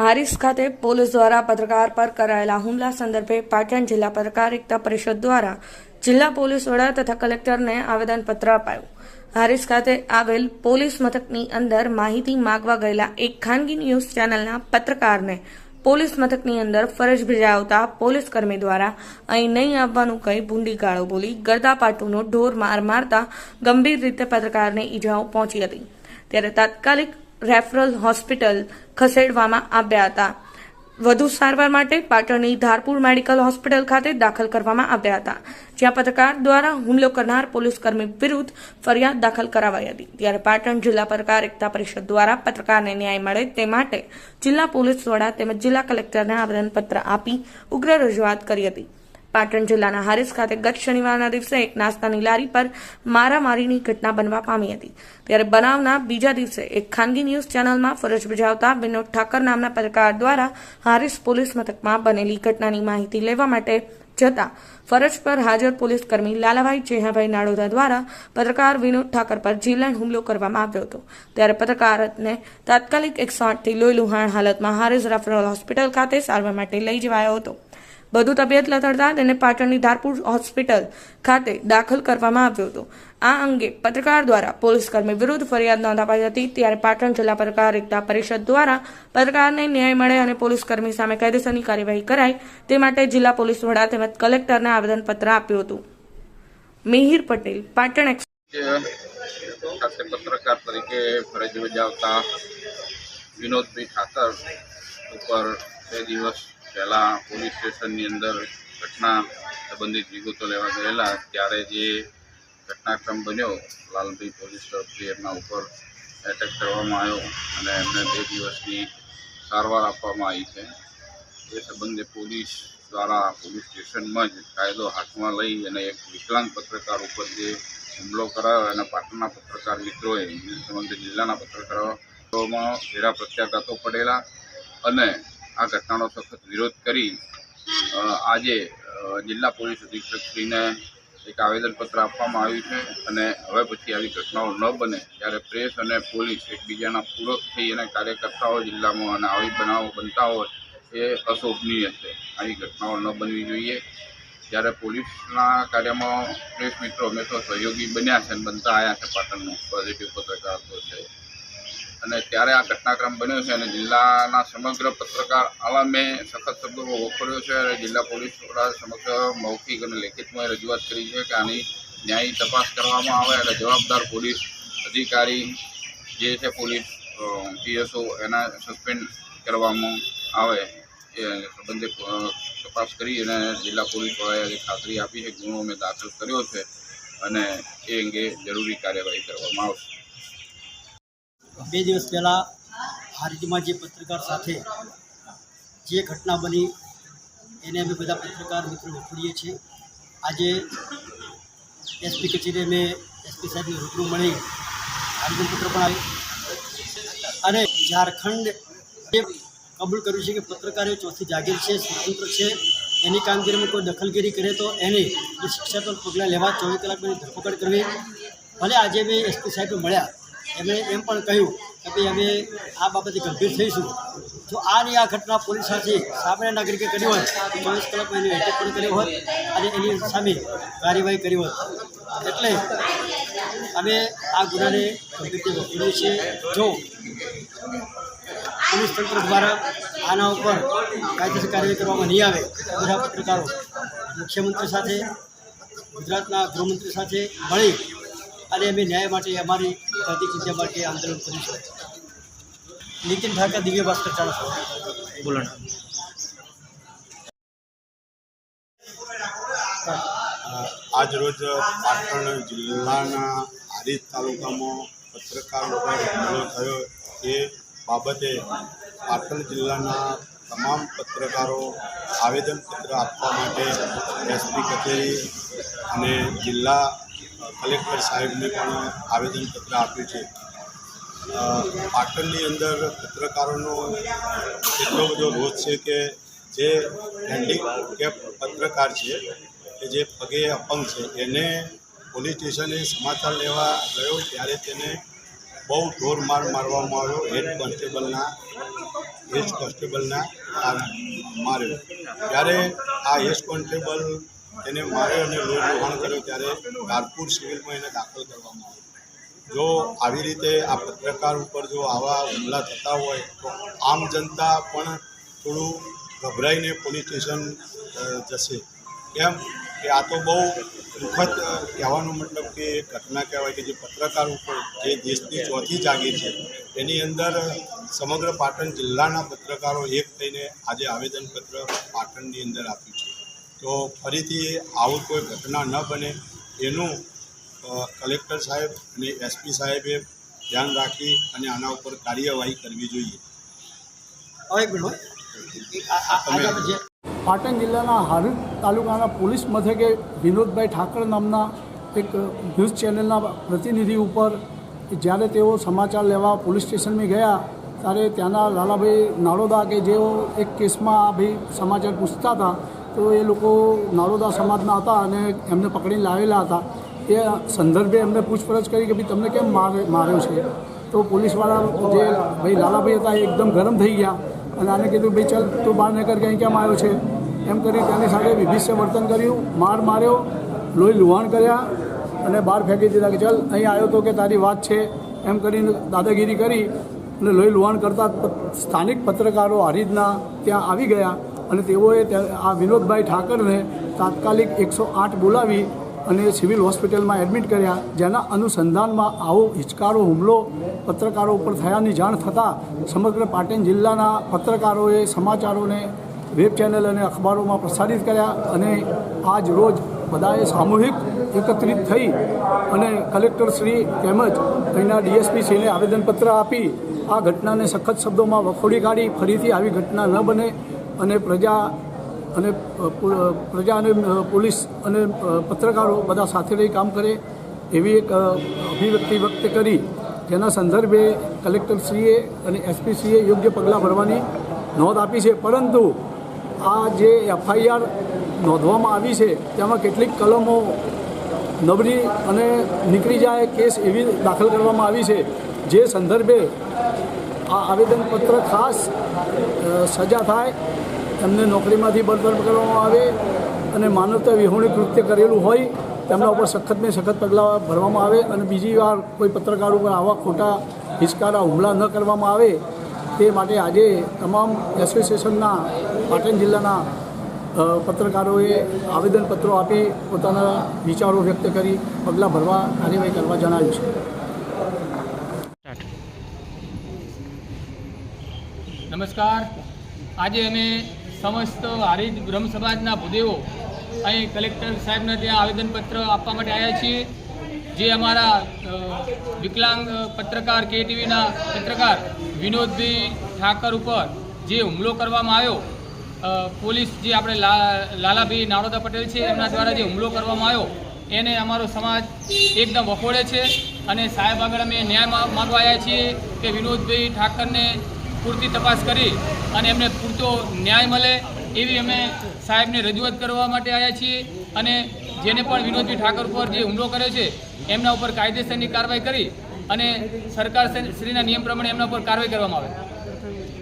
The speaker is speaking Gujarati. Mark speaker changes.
Speaker 1: હારીસ ખાતે પોલીસ દ્વારા પત્રકાર પર કરાયેલા હુમલા સંદર્ભે પાટણ જિલ્લા પત્રકાર એકતા પરિષદ દ્વારા જિલ્લા પોલીસ વડા તથા કલેક્ટરને આવેદનપત્ર અપાયું. હારીસ ખાતે આવેલ પોલીસ મથકની અંદર માહિતી માગવા ગયેલા એક ખાનગી ન્યૂઝ ચેનલના પત્રકારને પોલીસ મથકની અંદર ફરજ બજાવતા પોલીસ કર્મી દ્વારા અહીં નહીં આવવાનું કહી ભૂંડી ગાળો બોલી ગરદાપાટુનો ઢોર માર મારતા ગંભીર રીતે પત્રકારને ઈજાઓ પહોંચી હતી. ત્યારે તાત્કાલિક રેફરલ હોસ્પિટલ ખસેડવામાં આવ્યા હતા. વધુ સારવાર માટે પાટણની ધારપુર મેડિકલ હોસ્પિટલ ખાતે દાખલ કરવામાં આવ્યા હતા. જ્યાં પત્રકાર દ્વારા હુમલો કરનાર પોલીસકર્મી વિરુદ્ધ ફરિયાદ દાખલ કરાવાઈ હતી. ત્યારે પાટણ જિલ્લા પત્રકાર એકતા પરિષદ દ્વારા પત્રકારને ન્યાય મળે તે માટે જિલ્લા પોલીસ વડા તેમજ જિલ્લા કલેક્ટરને આવેદનપત્ર આપી ઉગ્ર રજૂઆત કરી હતી. પાટણ જિલ્લાના હારીસ ખાતે ગત શનિવારના દિવસે એક નાસ્તાની લારી પર મારામારીની ઘટના બનવા પામી હતી. ત્યારે બનાવના બીજા દિવસે એક ખાનગી ન્યૂઝ ચેનલમાં ફરજ બજાવતા વિનોદ ઠાકર નામના પત્રકાર દ્વારા હારીસ પોલીસ મથકમાં બનેલી ઘટનાની માહિતી લેવા માટે જતા ફરજ પર હાજર પોલીસ કર્મી લાલાભાઈ ચેહાભાઈ નાડોદા દ્વારા પત્રકાર વિનોદ ઠાકર પર જીવલેણ હુમલો કરવામાં આવ્યો હતો. ત્યારે પત્રકારને તાત્કાલિક એકસો આઠથી લોહી લુહાણ હાલતમાં હારીસ રેફરલ હોસ્પિટલ ખાતે સારવાર માટે લઈ જવાયો હતો. વધુ તબિયત લથડતા તેને પાટણની ધારપુર હોસ્પિટલ ખાતે દાખલ કરવામાં આવ્યો હતો. આ અંગે પત્રકાર દ્વારા પોલીસકર્મી વિરુદ્ધ ફરિયાદ નોંધાવાઈ હતી ત્યારે પાટણ જિલ્લા પત્રકાર એકતા પરિષદ દ્વારા પત્રકારને ન્યાય મળે અને પોલીસકર્મી સામે કાયદેસરની કાર્યવાહી કરાય તે માટે જિલ્લા પોલીસ વડા તેમજ કલેક્ટરને આવેદનપત્ર આપ્યું હતું. મિહિર પટેલ, પાટણ
Speaker 2: ખાતે પત્રકાર તરીકે ફરજ બજાવતા વિનોદભાઈ ઠાકર ઉપર બે દિવસ પહેલાં પોલીસ સ્ટેશનની અંદર ઘટના સંબંધિત વિગતો લેવા ગયેલા, ત્યારે જે ઘટનાક્રમ બન્યો, લાલભાઈ પોલીસ તરફથી એમના ઉપર એટેક કરવામાં આવ્યો અને એમને બે દિવસની સારવાર આપવામાં આવી છે. એ સંબંધે પોલીસ દ્વારા પોલીસ સ્ટેશનમાં જ કાયદો હાથમાં લઈ અને એક વિકલાંગ પત્રકાર ઉપર જે હુમલો કરાયો અને પાટણના પત્રકાર મિત્રોએ સંબંધિત જિલ્લાના પત્રકારોમાં ઘેરા પ્રત્યાઘાતો પડેલા અને આ ઘટનાનો સખત વિરોધ કરી આજે જિલ્લા પોલીસ અધિક્ષકશ્રીને એક આવેદનપત્ર આપવામાં આવ્યું છે અને હવે પછી આવી ઘટનાઓ ન બને ત્યારે પ્રેસ અને પોલીસ એકબીજાના પૂરક થઈ અને કાર્યકર્તાઓ જિલ્લામાં અને આવી બનાવો બનતા હોય એ અશોભનીય છે. આવી ઘટનાઓ ન બનવી જોઈએ. જ્યારે પોલીસના કાર્યમાં પ્રેસ મિત્રો હંમેશા સહયોગી બન્યા છે અને બનતા આવ્યા છે પાટણનું પોઝિટિવ પત્રકારત્વ છે. અને ત્યારે આ ઘટનાક્રમ બન્યો છે અને જિલ્લાના સમગ્ર પત્રકાર આલમે સખત શબ્દોમાં વખોડ્યો છે અને જિલ્લા પોલીસ વડા સમક્ષ મૌખિક અને લેખિતમાં રજૂઆત કરી છે કે આની ન્યાયી તપાસ કરવામાં આવે અને જવાબદાર પોલીસ અધિકારી જે છે પોલીસ પીએસઓ એના સસ્પેન્ડ કરવામાં આવે એ સંબંધે તપાસ કરી અને જિલ્લા પોલીસ વડાએ ખાતરી આપી છે ગુનો અમે દાખલ કર્યો છે અને એ અંગે જરૂરી કાર્યવાહી કરવામાં આવશે.
Speaker 3: બે દિવસ પહેલાં હારીજમાં જે પત્રકાર સાથે જે ઘટના બની, એને અમે બધા પત્રકાર મિત્રો વખોડીએ છીએ. આજે એસપી કચેરી અમે એસપી સાહેબને રૂબરૂ મળી આવેદનપત્ર પણ આવ્યું અને ઝારખંડ એ કબૂલ કર્યું છે કે પત્રકારો ચોથી જાગીર છે, સ્વતંત્ર છે. એની કામગીરીમાં કોઈ દખલગીરી કરે તો એને જે શિક્ષાત્મક પગલાં લેવા ચોવીસ કલાકની ધરપકડ કરવી. ભલે આજે મેં એસપી સાહેબને મળ્યા એમણે એમ પણ કહ્યું કે ભાઈ અમે આ બાબતે ગંભીર થઈશું. જો આની આ ઘટના પોલીસ સાથે સામાન્ય નાગરિકે કરી હોત તો ચોવીસ કલાકમાં એની એટેક પણ કર્યો હોત અને એની સામે કાર્યવાહી કરી હોત. એટલે અમે આ ગુનાને ગંભીરથી વકીલીએ છીએ. જો પોલીસ તંત્ર દ્વારા આના ઉપર કાયદેસર કાર્યવાહી કરવામાં નહીં આવે બધા પત્રકારો મુખ્યમંત્રી સાથે, ગુજરાતના ગૃહમંત્રી સાથે મળી અને અમે ન્યાય માટે અમારી પ્રતિક્રિયા માટે આંદોલન કરીશું નીતિન ઠાકર, દિવ્ય ભાસ્કર ચાણસા
Speaker 4: બોલો
Speaker 5: આજ રોજ પાટણ જિલ્લાના આરીત તાલુકામાં પત્રકાર ઉપર હુમલો થયો. એ બાબતે પાટણ જિલ્લાના તમામ પત્રકારો આવેદનપત્ર આપવા માટે એસપી કચેરી અને જિલ્લા કલેક્ટર સાહેબને પણ આવેદનપત્ર આપ્યું છે. પાટણની અંદર પત્રકારોનો એટલો બધો રોજ છે કે જે હેન્ડીકેપ પત્રકાર છે કે જે પગે અપંગ છે, એને પોલીસ સ્ટેશને સમાચાર લેવા ગયો ત્યારે તેને બહુ ઢોર માર મારવામાં આવ્યો, હેડ કોન્સ્ટેબલના હેડ કોન્સ્ટેબલના માર્યો. ત્યારે આ હેડ કોન્સ્ટેબલ એને મારે અને લોહી કર્યો ત્યારે કારપુર સિવિલમાં એને દાખલ કરવામાં આવ્યો જો આવી રીતે આ પત્રકાર ઉપર જો આવા હુમલા થતા હોય, તો આમ જનતા પણ થોડું ગભરાઈને પોલીસ સ્ટેશન જશે. કેમ કે આ તો બહુ દુઃખદ કહેવાનો મતલબ કે ઘટના કહેવાય કે જે પત્રકાર ઉપર જે દેશની ચોથી જાગીર છે, એની અંદર સમગ્ર પાટણ જિલ્લાના પત્રકારો એક થઈને આજે આવેદનપત્ર પાટણની અંદર આપ્યું તો ફરીથી આવું કોઈ ઘટના ન બને. એનું કલેક્ટર સાહેબ અને એસપી સાહેબે ધ્યાન રાખી અને આના ઉપર કાર્યવાહી કરવી જોઈએ.
Speaker 4: પાટણ જિલ્લાના હારીજ તાલુકાના પોલીસ મથકે વિનોદભાઈ ઠાકર નામના એક ન્યૂઝ ચેનલના પ્રતિનિધિ ઉપર જ્યારે તેઓ સમાચાર લેવા પોલીસ સ્ટેશનમાં ગયા ત્યારે ત્યાંના લાલાભાઈ નાળોદા કે જેઓ એક કેસમાં ભાઈ સમાચાર પૂછતા હતા તો એ લોકો નાળોદા સમાજના હતા અને એમને પકડીને લાવેલા હતા. એ સંદર્ભે એમને પૂછપરછ કરી કે ભાઈ તમને કેમ મારે, માર્યો છે? તો પોલીસવાળા જે ભાઈ લાલાભાઈ હતા એ એકદમ ગરમ થઈ ગયા અને આને કીધું ભાઈ ચાલ તું બહાર નીકળ કે અહીં કેમ આવ્યો છે? એમ કરી તેની સાથે વિભિષ્ય વર્તન કર્યું, માર માર્યો, લોહી લુહાણ કર્યા અને બહાર ફેંકી દીધા કે ચાલ અહીં આવ્યો તો કે તારી વાત છે. એમ કરીને દાદાગીરી કરી અને લોહી લુહાણ કરતા સ્થાનિક પત્રકારો હરીદના ત્યાં આવી ગયા. અને તેઓએ આ વિનોદભાઈ ઠાકરને તાત્કાલિક એકસો આઠ બોલાવી અને સિવિલ હોસ્પિટલમાં એડમિટ કર્યા. જેના અનુસંધાનમાં આવો હિચકારો, હુમલો, પત્રકારો ઉપર થયાની જાણ થતાં સમગ્ર પાટણ જિલ્લાના પત્રકારોએ સમાચારોને વેબ ચેનલ અને અખબારોમાં પ્રસારિત કર્યા અને આજ રોજ બધાએ સામૂહિક એકત્રિત થઈ અને કલેક્ટરશ્રી તેમજ અહીંના ડીએસપીશ્રીને આવેદનપત્ર આપી આ ઘટનાને સખત શબ્દોમાં વખોડી કાઢી. ફરીથી આવી ઘટના ન બને અને પ્રજા અને પ્રજા અને પોલીસ અને પત્રકારો બધા સાથે રહી કામ કરે એવી એક અભિવ્યક્તિ વ્યક્ત કરી. જેના સંદર્ભે કલેક્ટરશ્રીએ અને એસપીસીએ યોગ્ય પગલાં ભરવાની નોંધ આપી છે. પરંતુ આ જે એફઆઈઆર નોંધવામાં આવી છે, તેમાં કેટલીક કલમો નબળી અને નીકળી જાય કેસ એવી દાખલ કરવામાં આવી છે. જે સંદર્ભે આ આવેદનપત્ર ખાસ સજા થાય એમને નોકરીમાંથી બરતરફ કરવામાં આવે અને માનવતા વિહોણી કૃત્ય કરેલું હોય, તેમના ઉપર સખતને સખત પગલાં ભરવામાં આવે અને બીજી વાર કોઈ પત્રકાર ઉપર આવા ખોટા હિચકારા હુમલા ન કરવામાં આવે, તે માટે આજે તમામ એસોસિએશનના, પાટણ જિલ્લાના પત્રકારોએ આવેદનપત્રો આપી પોતાના વિચારો વ્યક્ત કરી, પગલાં ભરવા કાર્યવાહી કરવા જણાવ્યું છે.
Speaker 6: નમસ્કાર. આજે અમે સમસ્ત હારીજ બ્રહ્મ સમાજના ભૂદેવો અહીં કલેક્ટર સાહેબને ત્યાં આવેદનપત્ર આપવા માટે આવ્યા છીએ. જે અમારા વિકલાંગ પત્રકાર કે ટીવીના પત્રકાર વિનોદભાઈ ઠાકર ઉપર જે હુમલો કરવામાં આવ્યો પોલીસ જે આપણે લાલાભાઈ નારોદા પટેલ છે, એમના દ્વારા જે હુમલો કરવામાં આવ્યો, એને અમારો સમાજ એકદમ વખોડે છે. અને સાહેબ આગળ અમે ન્યાય માંગવા આવ્યા છીએ કે વિનોદભાઈ ઠાકરને પૂરતી તપાસ કરી અને એમને પૂરતો ન્યાય મળે એવી અમે સાહેબને રજૂઆત કરવા માટે આવ્યા છીએ અને જેને પણ વિનોદજી ઠાકર ઉપર જે હુમલો કર્યો છે, એમના ઉપર કાયદેસરની કાર્યવાહી કરી અને સરકાર શ્રીના નિયમ પ્રમાણે એમના ઉપર કાર્યવાહી કરવામાં આવે.